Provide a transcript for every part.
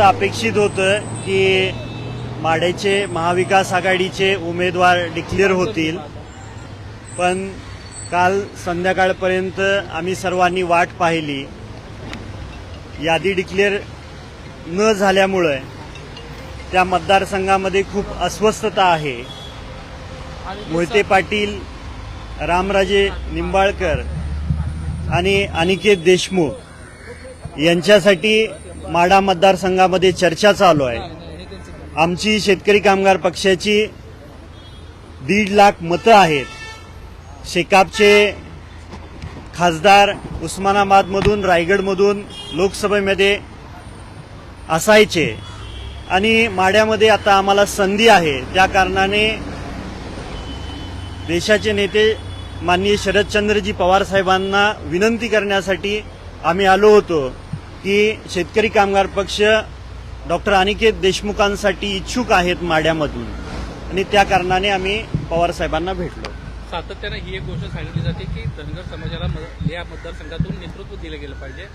अपेक्षित होतं की माडेचे महाविकास आघाडीचे उमेदवार डिक्लेअर होतील. पण काल संध्याकाळपर्यंत आम्ही सर्वांनी वाट पाहिली. यादी डिक्लेअर न झाल्यामुळे त्या मतदारसंघामध्ये खूप अस्वस्थता आहे. मोहिते पाटील रामराजे निंबाळकर आणि अनिकेत देशमुख यांच्यासाठी माडा मतदारसंघामध्ये चर्चा चालू आहे. आमची शेतकरी कामगार पक्षाची दीड लाख मतं आहेत. शेकापचे खासदार उस्मानाबादमधून रायगडमधून लोकसभेमध्ये असायचे. आणि माड्यामध्ये आता आम्हाला संधी आहे. त्या कारणाने देशाचे नेते माननीय शरदचंद्रजी पवार साहेबांना विनंती करण्यासाठी आम्ही आलो होतो. की शेतकरी कामगार पक्ष डॉक्टर अनिकेत देशमुखांसाठी इच्छुक आहेत माड्यामधून. आणि त्या कारणाने आम्ही पवार साहेबांना भेटलो. सातत्यानं ही एक गोष्ट सांगितली जाते की धनगर समाजाला या मतदारसंघातून नेतृत्व दिलं गेलं पाहिजे.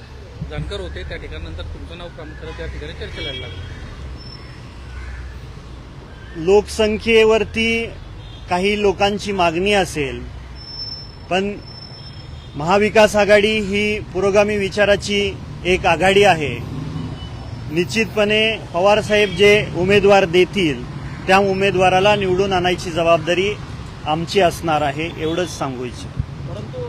जानकर होते त्या ठिकाणानंतर तुमचं नाव प्रामुख्याने त्या ठिकाणी चर्चेला लागलं. लोकसंख्येवरती काही लोकांची मागणी असेल पण महाविकास आघाडी ही पुरोगामी विचाराची एक आघाडी आहे. निश्चितपणे पवारसाहेब जे उमेदवार देतील त्या उमेदवाराला निवडून आणायची जबाबदारी आमची असणार आहे एवढंच सांगू इच्छितो. परंतु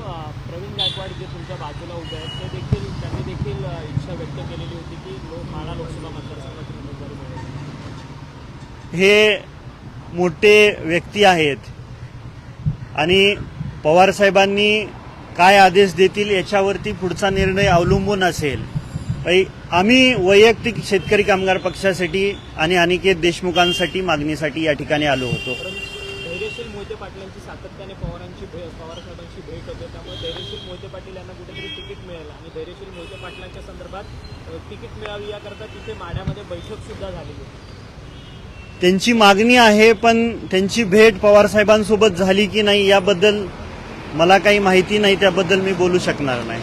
प्रवीण गायकवाड जे तुमच्या बाजूला उभे आहेत ते देखील त्यांनी देखील इच्छा व्यक्त केलेली होती की माळा लोकसभा उमेदवारी मिळेल. हे मोठे व्यक्ती आहेत. आणि पवारसाहेबांनी काय आदेश देतील याच्यावरती पुढचा निर्णय अवलंबून असेल. आम्ही वैयक्तिक शेतकरी कामगार पक्षासाठी आणि अनिकेत देशमुखांसाठी मागणीसाठी या ठिकाणी आलो होती. त्यांची मागणी आहे पण त्यांची भेट पवारसाहेबांसोबत झाली की नाही याबद्दल मला काही माहिती नाही त्याबद्दल मी बोलू शकणार नाही.